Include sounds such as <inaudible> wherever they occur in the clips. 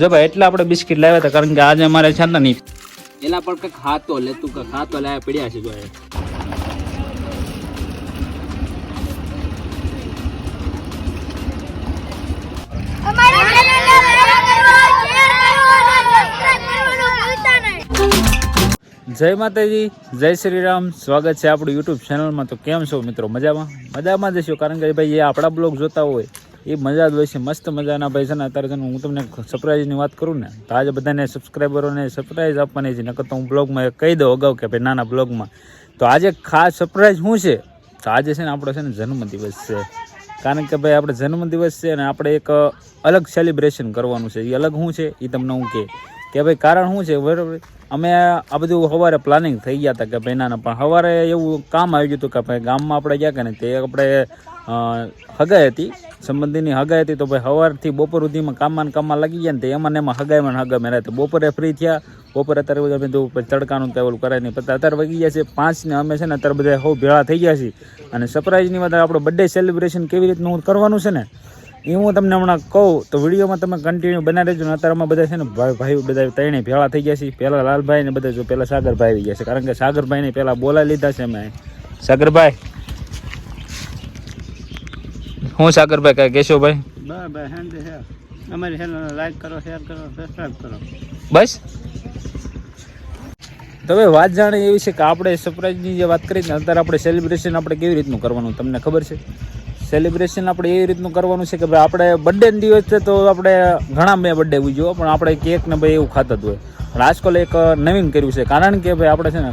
જો ભાઈ એટલા આપણે બિસ્કિટ લાવ્યા હતા કારણ કે આજે અમારે છે ને નહીં. એલા પણ કંઈક ખાતો લે તું કંઈક ખાતો લાવ્યા પડ્યા છે જો એ. અમારી ચેનલને લાઈક કરો શેર કરો અને સબસ્ક્રાઇબ કરવાનું ભૂલતા નહીં. જય માતાજી જય શ્રી રામ સ્વાગત છે આપણું યુટ્યુબ ચેનલમાં તો કેમ છો મિત્રો? મજામાં? મજામાં જશો કારણ કે ભાઈ એ આપણા બ્લોગ જોતા હોય. એ મજા જ હોય છે. મસ્ત મજાના ભાઈ છે ને અત્યારે છે ને હું તમને સરપ્રાઈઝની વાત કરું ને, તો આજે બધાને સબસ્ક્રાઈબરોને સરપ્રાઈઝ આપવાની છે. નકર તો હું બ્લોગમાં કહી દઉં અગાઉ કે ભાઈ નાના બ્લોગમાં તો આજે ખાસ સરપ્રાઈઝ શું છે? તો આજે છે ને આપણો છે ને જન્મદિવસ છે. કારણ કે ભાઈ, આપણે જન્મદિવસ છે અને આપણે એક અલગ સેલિબ્રેશન કરવાનું છે. એ અલગ શું છે? એ તમને હું કે કે ભાઈ કારણ શું છે? બરાબર? અમે આ બધું સવારે પ્લાનિંગ થઈ ગયા હતા કે ભાઈ ના ના પણ સવારે એવું કામ આવી ગયું હતું કે ભાઈ ગામમાં આપણે ગયા કે ને તે આપણે હગાઈ હતી, સંબંધીની હગાઈ હતી, તો ભાઈ સવારથી બપોર સુધીમાં કામમાં કામમાં લાગી ગયા ને તે એમાં એમાં હગાઈમાં હગાઈમાં રહેતા બપોરે ફ્રી થયા, બપોરે અત્યારે બધા અમે જો પછી તડકાનું તો ઓલું કરાય નહીં. પછી અત્યારે વગી ગયા છે પાંચ ને અમે છે ને અત્યારે બધા સૌ ભેળા થઈ ગયા છીએ. અને સરપ્રાઇઝની વાત, આપણે બર્થડે સેલિબ્રેશન કેવી રીતનું કરવાનું છે ને? એ હું તમને હમણાં કહું તો વિડીયોમાં તમે કન્ટિન્યુ બનાવી રહેજો ને અત્યારે અમે બધા છે ને ભાઈ ભાઈ બધા ત્રણે ભેળા થઈ ગયા છીએ પહેલાં લાલભાઈ ને બધા જો પહેલાં સાગરભાઈ આવી ગયા છે. કારણ કે સાગરભાઈને પહેલાં બોલાવી લીધા છે અમે. સાગરભાઈ? હું સાગરભાઈ કાંઈ કહેશો ભાઈ? છે અમારી લાઈક કરો શેર કરો સબસ્ક્રાઈબ કરો. બસ? તો હવે વાત જાણે એવી છે કે આપણે સરપ્રાઈઝની જે વાત કરી ને અત્યારે આપણે સેલિબ્રેશન આપણે કેવી રીતનું કરવાનું તમને ખબર છે? સેલિબ્રેશન આપણે એવી રીતનું કરવાનું છે કે ભાઈ આપણે બર્થડે દિવસ છે તો આપણે ઘણા મેં બર્થડે ઉજવ્યો, પણ આપણે કેક ને ભાઈ એવું ખાતા હોય. પણ આજકાલ એક નવીન કર્યું છે. કારણ કે ભાઈ આપણે છે ને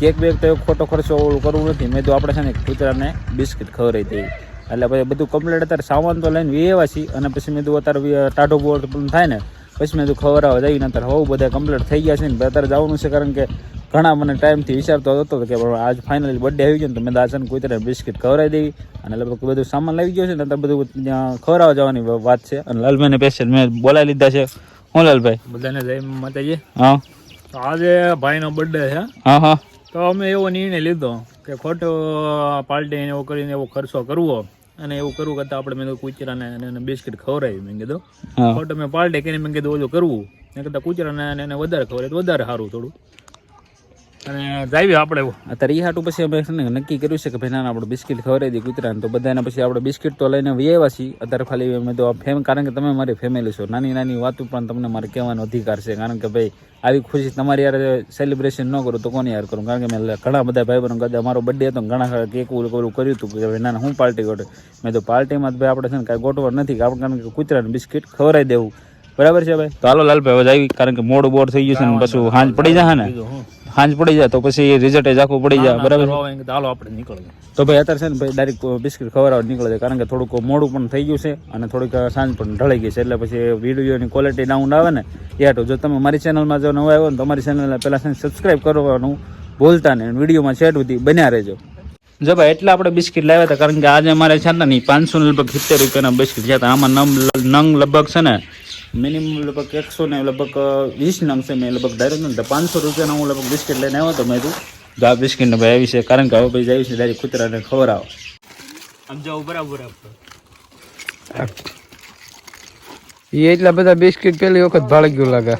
કેક બેક તો ખોટો ખર્ચો કરવું નથી. મેં તો આપણે છે ને કૂતરાને બિસ્કિટ ખવડાવી દઈએ એટલે પછી બધું કમ્પ્લીટ અત્યારે સામાન તો લઈને વેવા છીએ. અને પછી મેં તો અત્યારે ટાઢો બોર્ડ પણ થાય ને. પછી મેં તો ખવડાવવા જઈને અત્યારે હોવું બધા કમ્પ્લીટ થઈ ગયા છે ને. અત્યારે જવાનું છે કારણ કે ઘણા મને ટાઈમથી વિચારતો હતો કે આજ ફાઇનલી બર્થડે આવી ગયો ને તો મેં દાસન કોઈ બિસ્કિટ ખવડાવી દેવી. અને લગભગ બધું સામાન લાવી ગયો છે ને ત્યાં બધું ત્યાં ખવડાવવા જવાની વાત છે. અને લાલભાઈને પેશન્ટ મેં બોલાવી લીધા છે. હું લાલભાઈ? બધાને જય માતાજી. હા. તો આજે ભાઈનો બર્થડે છે. હા હા. તો અમે એવો નિર્ણય લીધો કે ખોટો પાર્ટી ને એવો કરીને એવો ખર્ચો કરવો. અને એવું કરવું કરતાં આપણે મેં કીધું કુચરાને અને બિસ્કિટ ખવડાવી. મેં કીધું. ખોટો મેં પાર્ટી કરીને મેં કીધું ઓલું કરવું. ને કરતાં કુચરાને એને વધારે ખવડાવે તો વધારે સારું થોડું. અને જાવી આપણે અત્યારે એ હાટું પછી અમે ને નક્કી કર્યું છે કે ભાઈ ના ના આપણે બિસ્કિટ ખવડાવી દઈએ કૂતરાને તો બધાને પછી આપણે બિસ્કિટ તો લઈને વ્યવા છીએ. અત્યારે ખાલી અમે તો ફેમ કારણ કે તમે મારી ફેમિલી છો. નાની નાની વાતો પણ તમને મારે કહેવાનો અધિકાર છે. કારણ કે ભાઈ આવી ખુશી તમારી યાર સેલિબ્રેશન ન કરું તો કોની યાર કરું? કારણ કે મેં ઘણા બધા ભાઈ બહેનો કદાચ મારો બર્થડે હતો ઘણા કેક ઓલું ઓલું કર્યું હતું કે ભાઈ ના ના હું પાર્ટી ગોઠે મેં તો પાર્ટીમાં જ ભાઈ આપણે છે ને કાંઈ ગોઠવણ નથી આપણે કારણ કે કૂતરાને બિસ્કિટ ખવડાવી દેવું. બરાબર છે ભાઈ? તો હાલો લાલભાઈ હવે આવી કારણ કે મોડું બોર થઈ ગયું છે ને પછી હાંજ પડી જાય ને. હાંજ પડી જાય તો પછી રિઝલ્ટ જ આખું પડી જાય બરાબર? હાલો આપણે નીકળીએ તો ભાઈ અત્યારે છે ને ભાઈ ડાયરેક્ટ બિસ્કિટ ખવડાવવા નીકળે છે કારણ કે થોડુંક મોડું પણ થઈ ગયું છે અને થોડીક સાંજ પણ ઢળી ગઈ છે એટલે પછી વિડીયોની ક્વોલિટી ડાઉન આવે ને એ હાટું જો તમે મારી ચેનલમાં જો નવા આવ્યો ને તો મારી ચેનલને પહેલાં સબસ્ક્રાઈબ કરવાનું ભૂલતા નહીં વિડીયોમાં છેટ સુધી બન્યા રહેજો. જો ભાઈ એટલે આપણે બિસ્કિટ લાવ્યા હતા કારણ કે આજે અમારે છે ને પાંચસો લગભગ સિત્તેર રૂપિયાના બિસ્કિટ છે આમાં નંગ લગભગ છે ને મિનિમમ લગભગ એકસો ને લગભગ વીસ નંગ છે મેં લગભગ ડાયરેક્ટ ને પાંચસો રૂપિયાનો હું લગભગ બિસ્કિટ લઈને આવ્યો તો મેં તું જો આ બિસ્કિટને ભાઈ આવી છે કારણ કે હવે ભાઈ જાય છે ડાયરેક્ટ કૂતરાને ખવડાવો આમ જાવ બરાબર એ એટલા બધા બિસ્કિટ પેલી વખત ભાળી ગયું લાગે.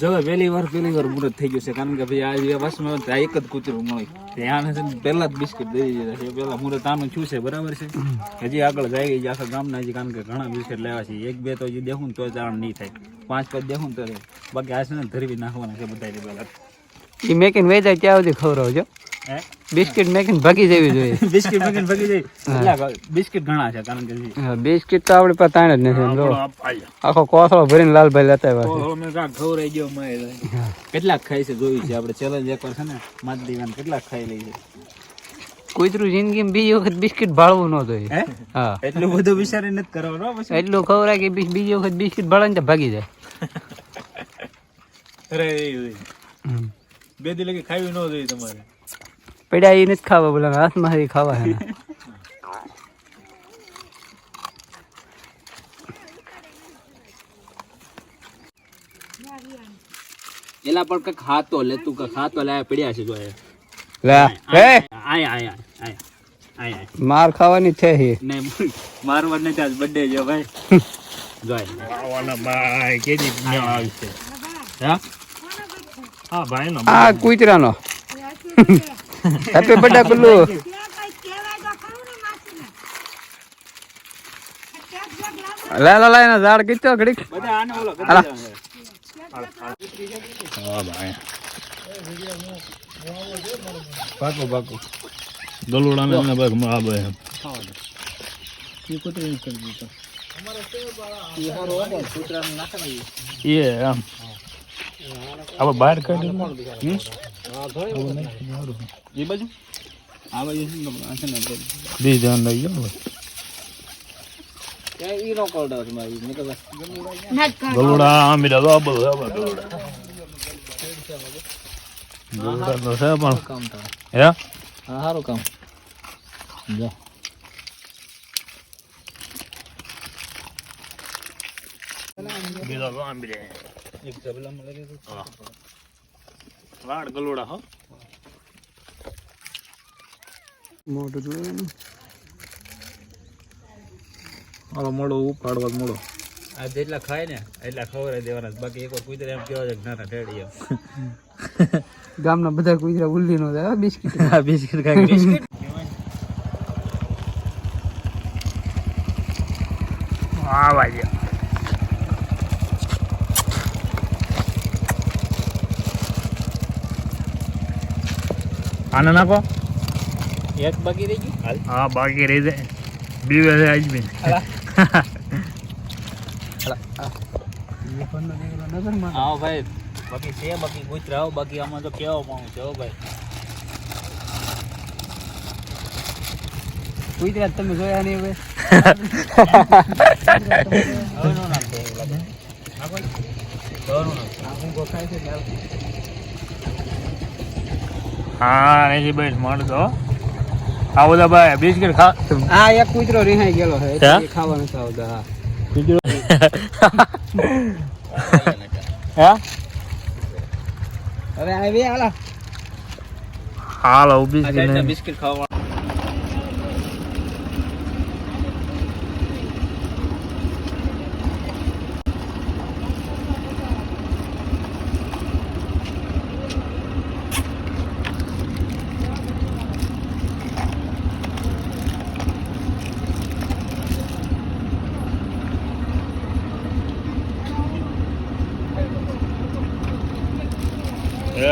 જો પહેલી વાર પહેલી વાર મુહૂર્ત થઈ ગયું છે, કારણ કે ભાઈ આ વર્ષમાં એક જ કૂતરું મળી. ત્યાં પહેલા જ બિસ્કિટ દઈ દીધા છે. પહેલા મુહૂર્ત આનું છું છે, બરાબર છે? હજી આગળ જાય આખા ગામના હજી કારણ કે ઘણા બિસ્કિટ લેવા છે. એક, બે તો હજી દેખું તો જાણ નહીં થાય. પાંચ પાંચ દેખું તો બાકી આ છે ને ધરવી નાખવાના બધા પહેલા. એ મેકીને વેચાય ત્યાં સુધી ખબર હે બિસ્કિટ મેકીને ભાગી જવી જોઈએ. <laughs> બિસ્કિટ મેકીને ભાગી જાય એટલા બિસ્કિટ ઘણા છે કારણ કે બિસ્કિટ તો આપણે પાસે તાણ જ નથી જો. આખો કોથળો ભરીને લાલભાઈ લેતા આવ્યા છે. મેં કાંક ખવરાઈ ગયો મેં કેટલાક ખાઈ છે જોયું છે આપણે ચેલેન્જ એકવાર છે ને માત દીવાન કેટલાક ખાઈ લઈ છે કોઈતરું જિંદગીમાં બીજી વખત બિસ્કિટ ભાળવું ન જોઈએ. હા? એટલું બધું વિચારી નથી કરવાનો પછી. એટલું ખવડાય કે બીજી બીજી વખત બિસ્કિટ ભાળે ને તો ભાગી જાય. અરે બે દી લગી ખાવી ન જોઈએ તમારે. પડ્યા એ નથી ખાવા બોલા હાથમાં એ ખાવા હે એલા પણ કંઈક ખાતો લે તું કંઈક ખાતો લાયા પડ્યા છે જો એ. લે હે? આયા આયા આયા આયા માર ખાવાની છે હે. નહીં મારવા નથી આજ બર્થડે જો ભાઈ. જોઈ આવવાના ભાઈ કેદી આવશે. હા? હા ભાઈ નો આ કૂતરાનો. હેપી બર્થડે ગુલ્લુ લે લે લે એના ઝાડ ગીચો ઘડીક. હાલા. હા ભાઈ પાકો પાકો દલોડા ને બસ આ ભાઈ. એ આમ. હવે બહાર કાઢી હમ? એ બાજુ આ બાજુ છે ને આ છે ને લઈ મારી તો બીજા આ બધું આ ગલુડા. ગલુડા તો છે પણ. કામ થાય હે? હા સારું કામ જો બીજા તો એક ડબલામાં લઈ હા. વાડ ગલોડા હો. મોટું જોયું હાલો મોડો ઉપાડવા મોડો આ જેટલા ખાય ને એટલા ખવડાવી દેવાના બાકી એક વાર કુતરા એમ કહેવા છે નાના ના ના ઠેડી એમ ગામના બધા કુતરા ઉલ્લી નો થાય બિસ્કિટ. આ બિસ્કિટ ખાઈ <laughs> બિસ્કિટ આ વાગ્યા આને નાખો. એક બાકી રહી ગયું હા બાકી રહી જાય. બી છે આજ બી હા ભાઈ. બાકી છે બાકી કૂતરા હો બાકી આમાં તો કેવા પાઉં છે હો ભાઈ. ગુજરાત તમે જોયા નહીં હવે <laughs> હવે નો નાખતો એવું લાગે નાખો હવે નો નાખતો. હા એની ભાઈ મળતો આ બધા ભાઈ બિસ્કિટ ખા આ એક કૂતરો રિહાઈ ગયેલો છે હે? એ ખાવા નથી આવતા હા. <laughs> હે? હવે આવી હાલા. બિસ્કિટ બિસ્કિટ ખાવા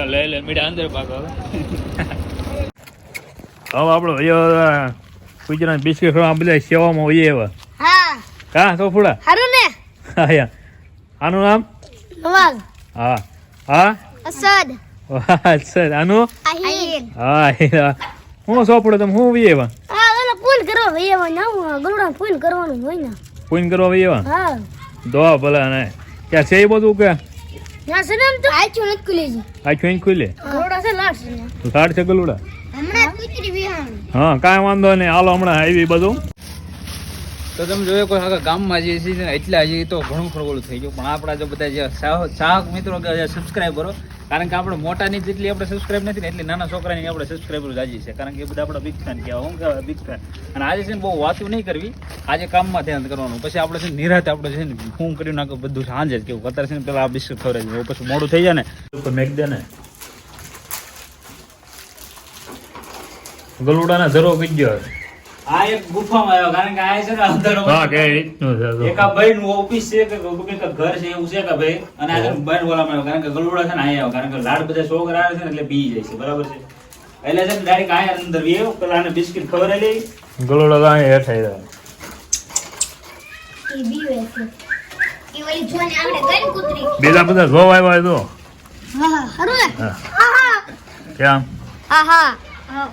લે લે મીડા અંદર હવે આપણો ગુજરાત બિસ્કિટ બધા સેવામાં હોઈએ એવા. હા. કા તો ફૂડા હારું ને. હા આનું નામ? હા. હા? અસદ. વાહ સર આનું? આહિર. હા હું. સોપડો તમે હું હોઈએ એવા? હા ઓલા ફૂલ કરવા ભાઈ એવા ના ગરુડા ફૂલ કરવાનું હોય ને. પૂન કરવા હોઈએ એવા? હા. દો ભલા ને. ક્યાં છે એ બધું કે? સનમ તો ખુલી છે આ ચોઈન ખુલે ગરુડા છે લાડ છે લાડ છે ગલુડા હમણાં કુતરી વિહાણ હા કાંઈ વાંધો નહીં હાલો હમણાં આવી બધું તો તમે જોયો કોઈ આખા ગામમાં જે છે ને એટલે હજી તો ઘણું ખરગોળું થઈ ગયું. પણ આપણા જે બધા જે ચાહક મિત્રો કે સબસ્ક્રાઈબરો કારણ કે આપણે મોટાની જેટલી આપણે સબસ્ક્રાઈબ નથી ને એટલી નાના છોકરાની આપણે સબસ્ક્રાઈબર જાજી છે. કારણ કે એ બધા આપણા બિગ ફેન કહેવાય. હું કહેવાય બિગ ફેન અને આજે છે ને બહુ વાતું નહીં કરવી. આજે કામમાં ધ્યાન કરવાનું. પછી આપણે છે ને નિરાતે આપણે છે ને હું કરી નાખો બધું સાંજે જ કેવું. અત્યારે છે ને પેલા આ બિસ્કિટ ખવડાવી. પછી મોડું થઈ જાય ને મેક દે ને ગલુડાના ઝરો ગઈ ગયો આ એક ગુફામાં આવ્યો કારણ કે આ છે ને અંધારો હા કે રીતનું છે એક આ ભાઈ નું ઓફિસ છે કે કે ઘર છે એવું છે કે ભાઈ? અને આ બાર વાળામાં આવ્યો કારણ કે ગલુડા છે ને અહીંયા આવ્યો કારણ કે લાડ બધા છોકરા આવે છે ને એટલે બી જાય છે બરાબર છે? એટલે છે ને ડાયરેક્ટ અહીંયા અંદર આવ્યો પેલા આને બિસ્કિટ ખબર લઈ ગલુડા તો અહીં હેઠ આવ્યા. એ બીવે છે. એ ઓલી જોને આપણે ગઈ કુતરી. બીજા બધા જોવા આવ્યા તો? હા હા હારું. હા. હા.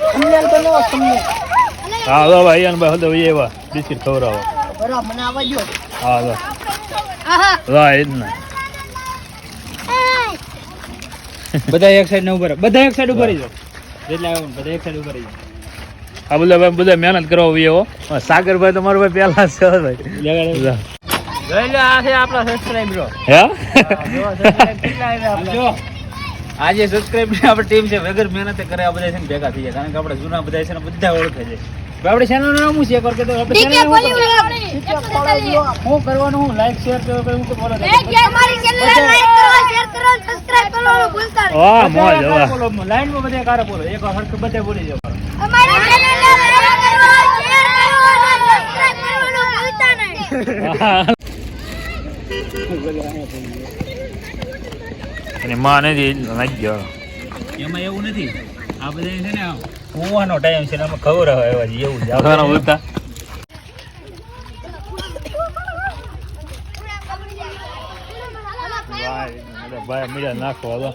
કેમ હા ભાઈ અને ભાઈ બધા એવા બિસ્કિટ ખવડાવો. બરાબર મને આવવા જો હા એ જ ને બધા એક સાઈડ ને ઊભા બધા એક સાઈડ ઊભા રહી જાઓ. જેટલા આવ્યો બધા એક સાઈડ ઊભા રહી આ બધા ભાઈ બધા મહેનત કરવા આવીએ હો. સાગરભાઈ તમારો ભાઈ પહેલા છે ભાઈ. જોઈ લો આ છે આપણા સબસ્ક્રાઇબરો હે? જો. આજે સબસ્ક્રાઇબ આપણે ટીમ છે વગર મહેનતે કરે આ બધા છે ને ભેગા થઈ જાય. કારણ કે આપણે જૂના બધા છે ને બધા ઓળખે છે. આપણે ચેનલનું નામ શું છે? એકવાર કે તો આપણે ચેનલ બોલી શું કરવાનું? હું લાઈક શેર કરો કે હું તો બોલો અમારી ચેનલ લાઈક કરો શેર કરો સબસ્ક્રાઇબ કરો ભૂલતા નહીં. વાહ મોજ વાહ. લાઈનમાં બધે કારે બોલો. એક હરખ બધે બોલી જાવ અમારી ચેનલ લાઈક કરો શેર કરો સબસ્ક્રાઇબ કરો ભૂલતા નહીં. અને માં નથી નાખી ગયો એમાં એવું નથી. આ બધા છે ને હોવાનો ટાઈમ છે ને આમાં ખબર હોય એવા જ એવું જવાનો બોલતા ભાઈ મજા નાખો હવે.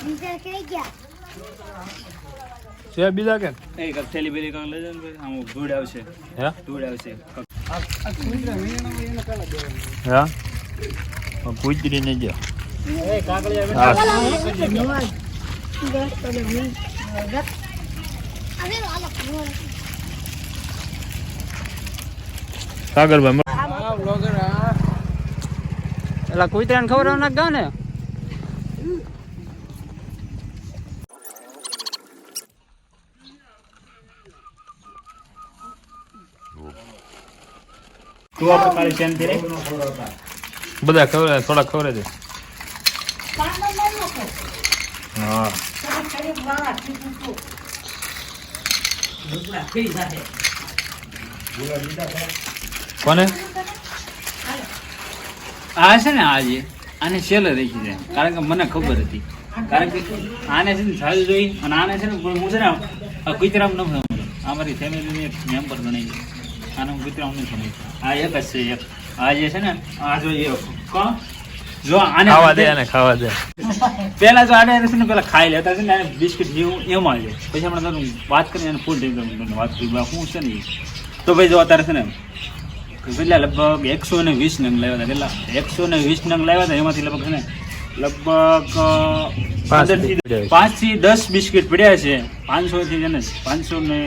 બીજા કઈ ગયા? છે બીજા કે એક થેલી બેલી કાંક લઈ જાવ આમ ધૂળ આવશે. હે? ધૂળ આવશે. હા? કુતરી ને જો એ કાકડિયા હા. સાગરભાઈ એટલે કુતરાને ખબર ના ગયો ને તું આપણે કાલે ચેનથી બધા ખબર થોડા ખબર છે. હા. કોને? આ છે ને આજે આને સેલ રાખી છે. કારણ કે મને ખબર હતી. કારણ કે આને છે ને સારી જોઈ અને આને છે ને હું છે ને કુતરામ ન અમારી આ મારી ફેમિલીની એક મેમ્બર ગણાય છે. આને હું કુતરામ નહીં આ એક જ છે એક. આ જે છે ને આ જો એ જો આને ખાવા દે આને ખાવા દે. પેલા જો આને છે ને પેલા ખાઈ લેતા છે ને આને બિસ્કિટ જેવું એમાં છે પછી આપણે તારું વાત કરીને એને ફૂલ થઈ ગયું વાત કરી. બા શું છે ને તો ભાઈ જો અત્યારે છે ને કેટલા લગભગ એકસો ને વીસ નંગ લાવ્યા હતા કેટલા? એકસો ને વીસ નંગ લાવ્યા હતા એમાંથી લગભગ છે ને લગભગ પાંચથી. દસ બિસ્કિટ પડ્યા છે. પાંચસો થી છે ને પાંચસો ને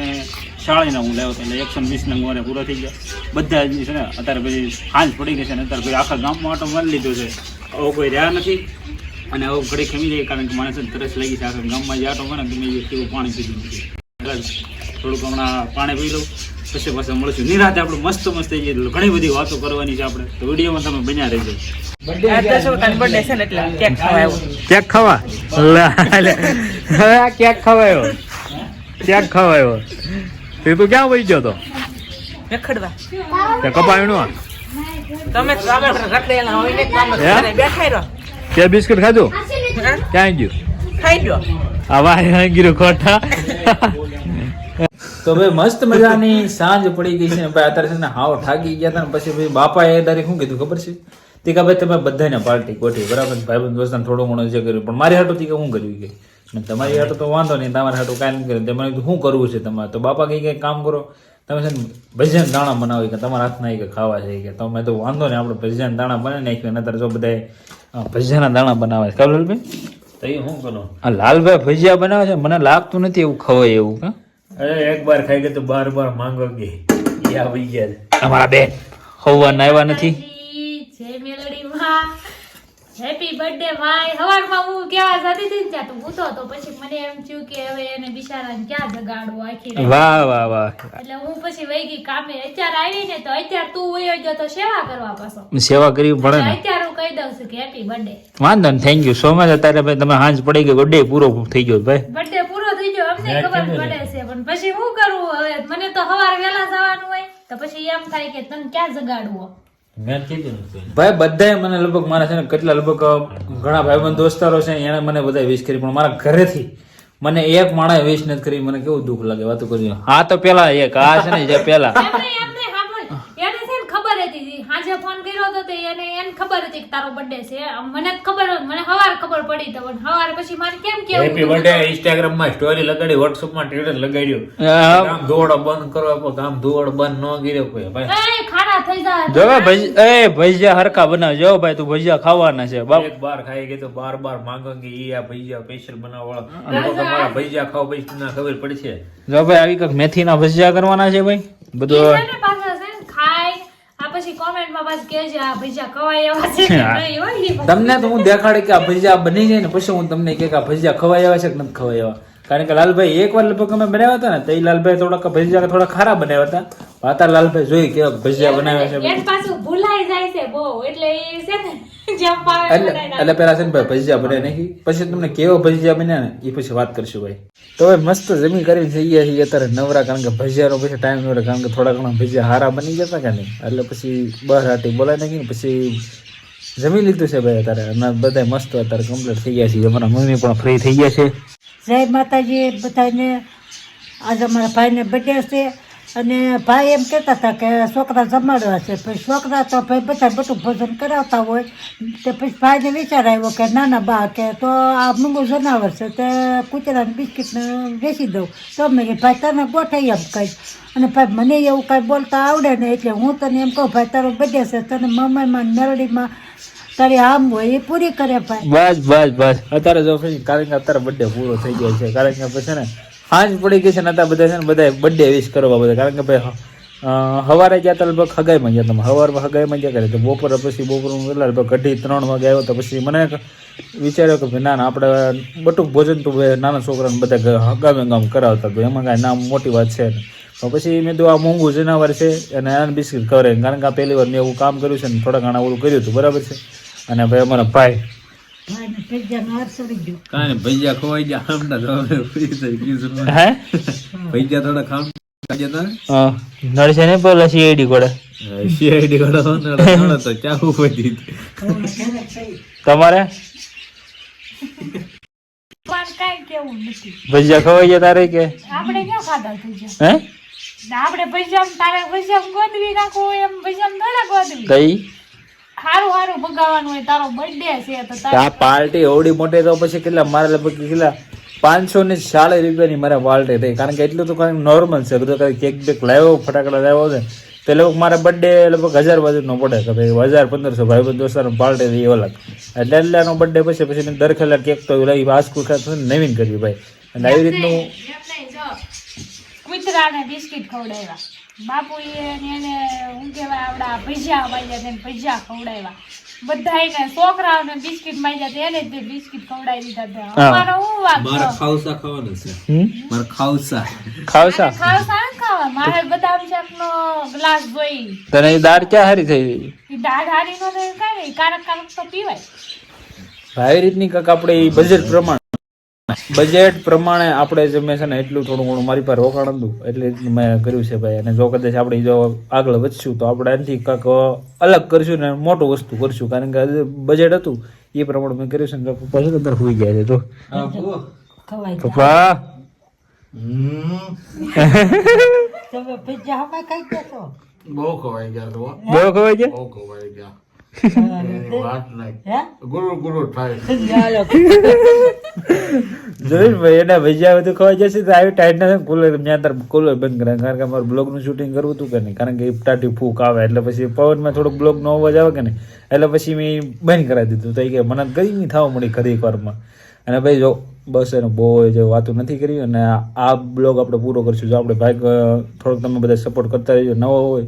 શાળીના હું લાવ્યો એટલે એકસો ને વીસ નંગ મારે પૂરો થઈ ગયો. બધા જ છે ને અત્યારે પછી હાંજ પડી ગઈ છે ને અત્યારે પછી આખા ગામમાં ઓટો મારી લીધો છે. આવો કોઈ રહ્યા નથી. અને આવો ઘડી ખમી જાય કારણ કે માણસને તરસ લાગી છે. આખા ગામમાં જે આટો મારે ને તમે કેવું પાણી પીધું નથી. થોડુંક હમણાં પાણી પી લઉં. પછી પાછા મળશું. નિરાતે આપણે મસ્ત મસ્ત ઘણી બધી વાતો કરવાની છે આપણે. તો વિડીયોમાં તમે બન્યા રહેજો. ક્યાંક ખાવા કેક ખવાયો ક્યાંક ખવાયો તે તો ક્યાં વહી ગયો તો? રખડવા. તે કપાયું નું તમે તો રખડેલા હોય ને કામ બેઠા રહો તે બિસ્કિટ ખાધું? ક્યાં ગયું? ખાઈ આ વાય ગીરો ખોટા. તો ભાઈ મસ્ત મજાની સાંજ પડી ગઈ છે. ભાઈ અત્યારે છે ને હાવ થાકી ગયા હતા ને પછી ભાઈ બાપાએ તારે શું કીધું ખબર છે? તે કે ભાઈ તમે બધાને પાર્ટી ગોઠવી. બરાબર ભાઈ બંધ દોસ્તાને થોડો ઘણો જે કર્યું. પણ મારી હાટો કે શું કર્યું કે તમારી હાટું તો વાંધો નહીં તમારે હાટું કાંઈ નહીં કર્યું. મને શું કરવું છે તમારે? તો બાપા કંઈ કંઈ કામ કરો. તમે છે ને ભજન દાણા બનાવી કે તમારા હાથના કે ખાવા છે કે. તમે તો વાંધો નહીં આપણે ભજન દાણા બનાવી નાખ્યું નતર જો બધા ભજીયાના દાણા બનાવે છે. ખબર ભાઈ તો એ શું કરો? આ લાલભાઈ ભજીયા બનાવે છે મને લાગતું નથી એવું ખવાય એવું હા અરે એક બાર ખાઈ ગયે તો બાર બાર માંગો કે એ આવી ગયા તમારા અમારા બેન હોવા આવ્યા નથી? જય મેલડીમાં હેપી બર્થડે ભાઈ. સવારમાં હું કેવા જતી હતી ને ત્યાં તું ઊઠો તો પછી મને એમ થયું કે હવે એને બિચારાને ક્યાં જગાડવો આખી વાહ વાહ વાહ. એટલે હું પછી વહી ગઈ કામે. અત્યારે આવી ને તો અત્યારે તું વયો ગયો તો સેવા કરવા પાછો. સેવા કરવી પડે ને. અત્યારે હું કહી દઉં છું કે હેપી બર્થડે વાંધો ને થેન્ક યુ સો મચ અત્યારે ભાઈ તમે હાંજ પડી ગઈ બર્થડે પૂરો થઈ ગયો ભાઈ. બર્થડે પૂરો થઈ ગયો અમને ખબર પડે છે. પણ પછી હું કરવું હવે મને તો સવારે વહેલા જવાનું હોય તો પછી એમ થાય કે તને ક્યાં જગાડવો? ભાઈ બધાએ મને લગભગ મારા છે ને કેટલા લગભગ ઘણા ઘણા ભાઈબંધ દોસ્તારો છે એને મને બધા વિશ કરી પણ મારા ઘરેથી મને એક માણસે વિશ નથી કરી મને કેવું દુઃખ લાગે વાતો કરી હા તો પેલા એક આ છે ને જે પેલા. ને હતી. સાંજે ફોન કર્યો હતો તો એને એને ખબર હતી કે તારો બર્થડે છે. મને ખબર મને હવાર ખબર પડી તો હવાર પછી મારે કેમ કેવું હેપી બર્થડે ઇન્સ્ટાગ્રામમાં સ્ટોરી લગાડી WhatsApp માં સ્ટેટસ લગાડ્યું. કામ ધોવડો બંધ કરો આપો કામ ધોવડો બંધ ન કર્યો કોઈ. ભાઈ. એ ખાડા થઈ જાય જો ભાઈ એ ભજીયા હરખા બનાવ. જો ભાઈ તું ભજીયા ખાવાના છે બાપ. એક બાર ખાઈ ગઈ તો બાર બાર માંગોગે ઈ આ ભજીયા સ્પેશિયલ બનાવવા વાળા લોકો તમારા ભજીયા ખાવ પછી તમને ખબર પડશે. જો ભાઈ આવી કંઈક મેથીના ભજીયા કરવાના છે ભાઈ? બધું પાછા કોમેન્ટમાં પાછું કહેજો આ ભજીયા ખવાય એવા છે કે નહીં? હોય ઈ તમને તો હું દેખાડે કે આ ભજીયા બની જાય ને પછી હું તમને કે આ ભજીયા ખવાય આવ્યા છે કે નથી ખવાય આવ્યા કારણ કે લાલભાઈ એક વાર લગભગ અમે બનાવ્યા હતા ને તો એ લાલભાઈ થોડાક ભજીયા થોડા ખારા બનાવ્યા હતા. વાતા લાલભાઈ જોઈ કેવા ભજીયા બનાવ્યા છે પાછું ભૂલાઈ જાય છે બહુ એટલે એ છે ને એટલે એટલે પેલા છે ને ભાઈ ભજીયા બને નહીં પછી તમને કેવો ભજીયા બન્યા ને એ પછી વાત કરશું ભાઈ. તો હવે મસ્ત જમી કરીને થઈ ગયા છીએ અત્યારે નવરા કારણ કે ભજીયાનો પછી ટાઈમ નવરા કારણ કે થોડા ઘણા ભજીયા હારા બની જતા કે નહીં? એટલે પછી બહાર હાટી બોલાવી નાખીને પછી જમી લીધું છે ભાઈ અત્યારે. અમે બધા મસ્ત અત્યારે કમ્પ્લીટ થઈ ગયા છે અમારા મમ્મી પણ ફ્રી થઈ ગયા છે. જય માતાજી બધાને. આજે અમારા ભાઈને બર્થડે છે અને ભાઈ એમ કહેતા હતા કે છોકરા જમાડવા છે. પછી છોકરા તો ભાઈ બધા બધું ભોજન કરાવતા હોય. તે પછી ભાઈને વિચાર આવ્યો કે નાના બા કે તો આ મૂંગું જનાવર છે તે કૂતરાને બિસ્કીટને વેચી દઉં. તો મેં કે ભાઈ, તને ગોઠવી એમ કંઈ અને ભાઈ, મને એવું કાંઈ બોલતા આવડે ને એટલે હું તને એમ કહું, ભાઈ, તારો બર્થડે છે. તને મમ્મીમાં મેરડીમાં તારી આમ હોય એ પૂરી કરે ભાઈ. બસ બસ બસ. અત્યારે જો ભાઈ કારણ કે અત્યારે બર્થડે પૂરો થઈ ગયો છે કારણ કે પછી ને સાંજ પડી ગઈ છે ને અત્યારે બધા છે ને બધા બર્થડે વિશ કરવા બધા કારણ કે ભાઈ હવારે ગયા હતા લગભગ હગાઈમાં ગયા તમે. હવારમાં હગાઈમાં ગયા કરે. તો બપોરે પછી બપોર એટલે લગભગ અઢી ત્રણ વાગે આવ્યો તો પછી મને વિચાર્યો કે ભાઈ ના ના આપણે બટુક ભોજન તો ભાઈ નાના છોકરાને બધા હગામે ગામ કરાવતા. તો એમાં કાંઈ નામ મોટી વાત છે નહીં. તો પછી મેં તો આ મોંઘું જનાવર છે અને આને બિસ્કિટ કરે કારણ કે આ પહેલી વાર મેં એવું કામ કર્યું છે ને થોડા ઘણા ઓલું કર્યું હતું બરાબર છે? અને ભાઈ અમારા ભાઈ કાંઈ ભજીયા ખવાઈ ગયા. આમના થઈ ગયું હે? ભૈયા થોડા ખામ ગયા હા. નડશે ને પેલા સીઆઈડી કોડે સીઆઈડી તો ચાહું પડી તમારે પણ કાંઈ કેવું નથી. ભજીયા ખવાઈ ગયા તારે કે? આપણે ક્યાં ખાધા હે? આપણે ભજીયા તારે ભજીયા ગોદવી નાખવું એમ ભજીયા થોડા ગોદવી. કઈ? સારું સારું મગાવવાનું હોય તારો બર્થડે છે તો તારે આ પાર્ટી ઓડી મોટી તો પછી કેટલા મારે લગભગ કેટલા પાંચસો ને ચાલીસ રૂપિયાની મારે પાર્ટી થઈ. કારણ કે એટલું તો કંઈક નોર્મલ છે બધું કંઈક કેક બેક લાવ્યો ફટાકડા લાવ્યો છે. તે લોકો મારા બર્થડે લગભગ હજાર બાજુનો પડે કે ભાઈ. હજાર પંદરસો ભાઈ. બંધ દોસ્તારનો પાર્ટી થઈ અલગ એટલે એટલાનો બર્થડે પછી પછી દરખેલા દર ખેલા કેક તો લઈ આસ્કુ ખાતું નવીન કર્યું ભાઈ. અને આવી રીતનું કૂતરાને બિસ્કિટ ખવડાવ્યા. બાપુ એને હું કહેવાય આવડા ભજીયા માંગ્યા તેને ભજીયા ખવડાવ્યા. બધાયને છોકરાઓને બિસ્કિટ માંડ્યા તેને એને જ બિસ્કિટ ખવડાવી દીધા હતા. અમારો હું વાત મારે? ખાવસા ખાવાનું છે. મારે ખાવસા ખાવસા ખાવસા ખાવા. મારે બદામ શેકનો ગ્લાસ જોઈ. તને એ દાળ ક્યાં હારી થઈ ગઈ? દાળ હારી નો કઈ નહીં કારક કારક તો પીવાય. ભાઈ રીતની કાક આપણે બજેટ પ્રમાણે. બજેટ પ્રમાણે આપણે જે મેં છે ને એટલું થોડું ઘણું મારી પાસે રોકાણ હતું એટલે મેં કર્યું છે ભાઈ. અને જો કદાચ આપણે જો આગળ વધશું તો આપણે એનાથી કાંક અલગ કરશું ને મોટું વસ્તુ કરશું. કારણ કે બજેટ હતું એ પ્રમાણે મેં કર્યું છે ને પપ્પા છે અંદર હોઈ ગયા છે તો પપ્પા? બહુ ખવાઈ ગયા બહુ ખવાય છે બહુ ખવાઈ ગયા. એની ભજીયા બધું ખવાઈ જશે તો આવી ટાઈટ ના કુલર મેં અંદર કુલર બંધ કર્યા કારણ કે અમારે બ્લોગનું શૂટિંગ કરવું હતું કે નહીં કારણ કે ઇપટાટી ફૂક આવે એટલે પછી પવનમાં થોડોક બ્લોગનો અવાજ આવે કે નહીં એટલે પછી મેં બંધ કરાવી દીધું તો કે મને ગરમી થવા મળી ખરી વારમાં અને ભાઈ જો બસ એનો બહુ જે વાતો નથી કરી અને આ બ્લોગ આપણે પૂરો કરશું જો આપણે ભાઈ થોડોક તમે બધા સપોર્ટ કરતા રહેજો નવો હોય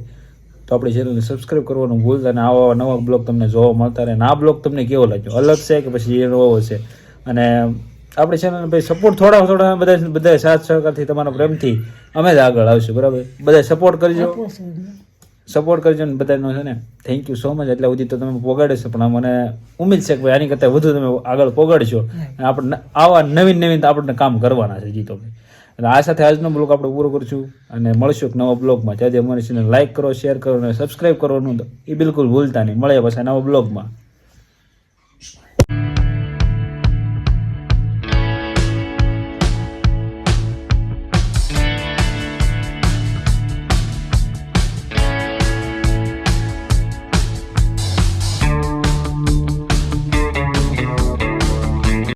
તો આપણી ચેનલને સબસ્ક્રાઈબ કરવાનું ભૂલતા અને આવા નવા બ્લોગ તમને જોવા મળતા રહે. અને આ બ્લોગ તમને કેવો લાગ્યો? અલગ છે કે પછી એ નવો છે? અને આપણી ચેનલને ભાઈ સપોર્ટ થોડા થોડા બધા બધા સાથ સહકારથી તમારા પ્રેમથી અમે જ આગળ આવશું બરાબર? બધા સપોર્ટ કરજો. સપોર્ટ કરજો ને બધાનો છે ને. થેન્ક યુ સો મચ એટલે સુધી તો તમે પોગાડે છે પણ મને ઉમેદ છે કે ભાઈ આની કરતાં વધુ તમે આગળ પોગાડશો. અને આપણે આવા નવીન નવીન આપણને કામ કરવાના છે જીતો ભાઈ એટલે આ સાથે આજનો બ્લોગ આપણે પૂરો કરીશું અને મળશું એક નવા બ્લોગમાં. જ્યાં અમારી ચેનલ લાઈક કરો શેર કરો અને સબસ્ક્રાઈબ કરવાનું એ બિલકુલ ભૂલતા નહીં. મળે પાછા નવા બ્લોગમાં.